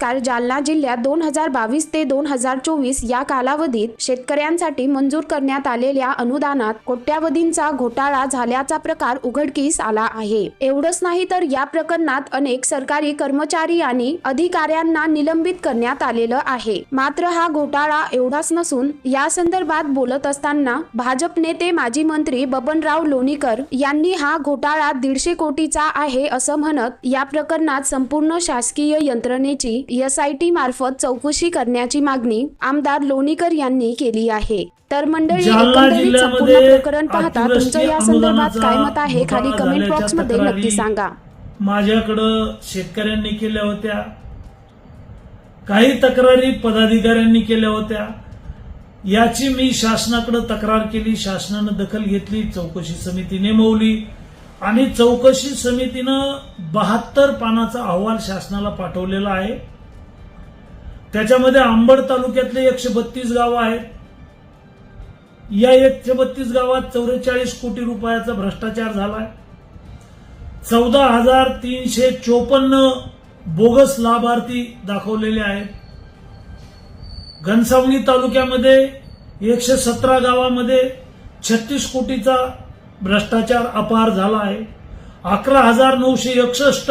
पुरस्कार जालना जिल्ह्यात दोन हजार बावीस ते दोन हजार चोवीस या कालावधीत शेतकऱ्यांसाठी मंजूर करण्यात आलेल्या अनुदानात कोट्यावधींचा घोटाळा झाल्याचा प्रकार उघडकीस आला आहे. एवढंच नाही तर या प्रकरणात अनेक सरकारी कर्मचारी आणि अधिकाऱ्यांना निलंबित करण्यात आलेलं आहे. मात्र हा घोटाळा एवढाच नसून या संदर्भात बोलत असताना भाजप नेते माजी मंत्री बबनराव लोणीकर यांनी हा घोटाळा दीडशे कोटीचा आहे असं म्हणत या प्रकरणात संपूर्ण शासकीय यंत्रणेची एसआयटी मार्फत चौकशी करण्याची मागणी आमदार लोणीकर यांनी केली आहे. तर मंडळी एकंदरीत संपूर्ण प्रकरण पाहता तुमचं या संदर्भात काय मत आहे खाली कमेंट बॉक्समध्ये नक्की सांगा. माझ्याकडं शेतकऱ्यांनी केल्या होत्या. काही तक्रारी पदाधिकाऱ्यांनी केल्या होत्या. याची मी शासनाकडे तक्रार केली शासनानं दखल घेतली चौकशी समिती नेमवली आणि चौकशी समितीनं बहात्तर पानाचा अहवाल शासनाला पाठवलेला आहे. त्याच्यामध्ये अंबड तालुक्यातले एकशे बत्तीस गावं आहेत. या एकशे बत्तीस गावात चौवेचाळीस कोटी रुपयाचा भ्रष्टाचार झालाय. चौदा हजार तीनशे चोपन्न बोगस लाभार्थी दाखवलेले आहेत. घनसावंगी तालुक्यामध्ये एकशे सतरा गावामध्ये छत्तीस कोटीचा भ्रष्टाचार अपार झाला आहे. अकरा हजार नऊशे एकसष्ट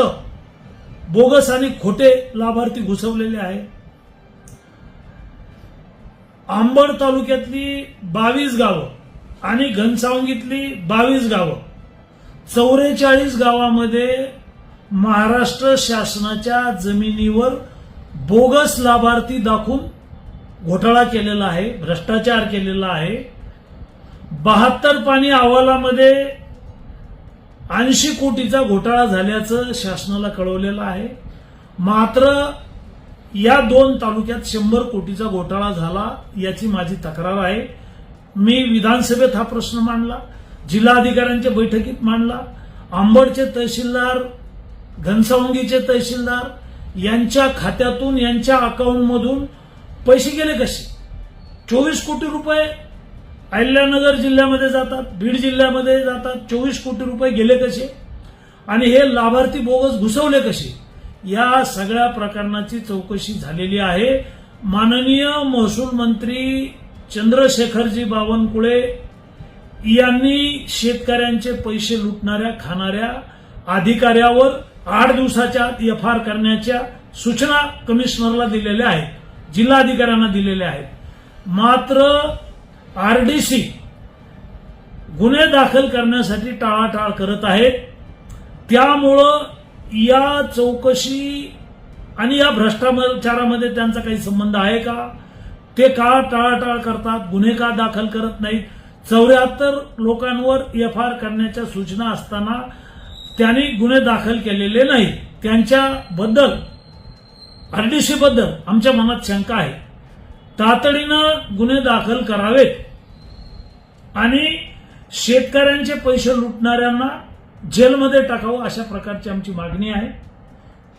बोगस आणि खोटे लाभार्थी घुसवलेले आहेत. आंबड तालुक्यातली बावीस गावं आणि घनसावंगीतली बावीस गावं. चौवेचाळीस गावामध्ये महाराष्ट्र शासनाच्या जमिनीवर बोगस लाभार्थी दाखवून घोटाळा केलेला आहे भ्रष्टाचार केलेला आहे. बहात्तर पाणी अहवालामध्ये ऐंशी कोटीचा घोटाळा झाल्याचं शासनाला कळवलेलं आहे. मात्र या दोन तालुक्यात शंभर कोटीचा घोटाळा झाला याची माझी तक्रार आहे. मी विधानसभेत हा प्रश्न मांडला जिल्हाधिकाऱ्यांच्या बैठकीत मांडला आंबडचे तहसीलदार घनसावंगीचे तहसीलदार यांच्या खात्यातून यांच्या अकाउंटमधून पैसे गेले कसे? चोवीस कोटी रुपये अहिल्यानगर जिल्ह्यामध्ये जातात बीड जिल्ह्यामध्ये जातात चोवीस कोटी रुपये गेले कसे? आणि हे लाभार्थी बोगस घुसवले कसे? या सगळ्या प्रकरणाची चौकशी झालेली आहे. माननीय महसूल मंत्री चंद्रशेखरजी बावनकुळे यांनी शेतकऱ्यांचे पैसे लुटणाऱ्या खाणाऱ्या अधिकाऱ्यावर आठ दिवसाच्या आत एफ आर करण्याच्या सूचना कमिशनरला दिलेल्या आहेत जिल्हाधिकाऱ्यांना दिलेल्या आहेत. मात्र आरडीसी गुन्हे दाखल करण्यासाठी टाळाटाळ करत आहेत त्यामुळं या चौकशी आणि या भ्रष्टाचारामध्ये त्यांचा काही संबंध आहे का? ते का टाळाटाळ करतात? गुन्हे का दाखल करत नाहीत? चौऱ्याहत्तर लोकांवर एफ आर करण्याच्या सूचना असताना त्यांनी गुन्हे दाखल केलेले नाहीत. त्यांच्याबद्दल आरडीसीबद्दल आमच्या मनात शंका आहे. तातडीनं गुन्हे दाखल करावेत. आणि शेतकऱ्यांचे पैसे लुटणाऱ्यांना जेलमध्ये टाकावं अशा प्रकारची आमची मागणी आहे.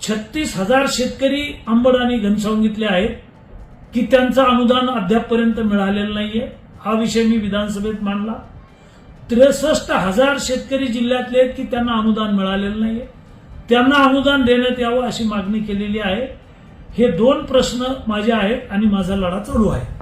छत्तीस हजार शेतकरी आंबड आणि घनसावंगीतले आहेत की त्यांचं अनुदान अद्यापपर्यंत मिळालेलं नाहीये. हा विषय मी विधानसभेत मांडला. त्रेसष्ट हजार शेतकरी जिल्ह्यातले आहेत की त्यांना अनुदान मिळालेलं नाहीये. त्यांना अनुदान देण्यात यावं अशी मागणी केलेली आहे. हे दोन प्रश्न माझे आहेत आणि माझा लढा चालू आहे.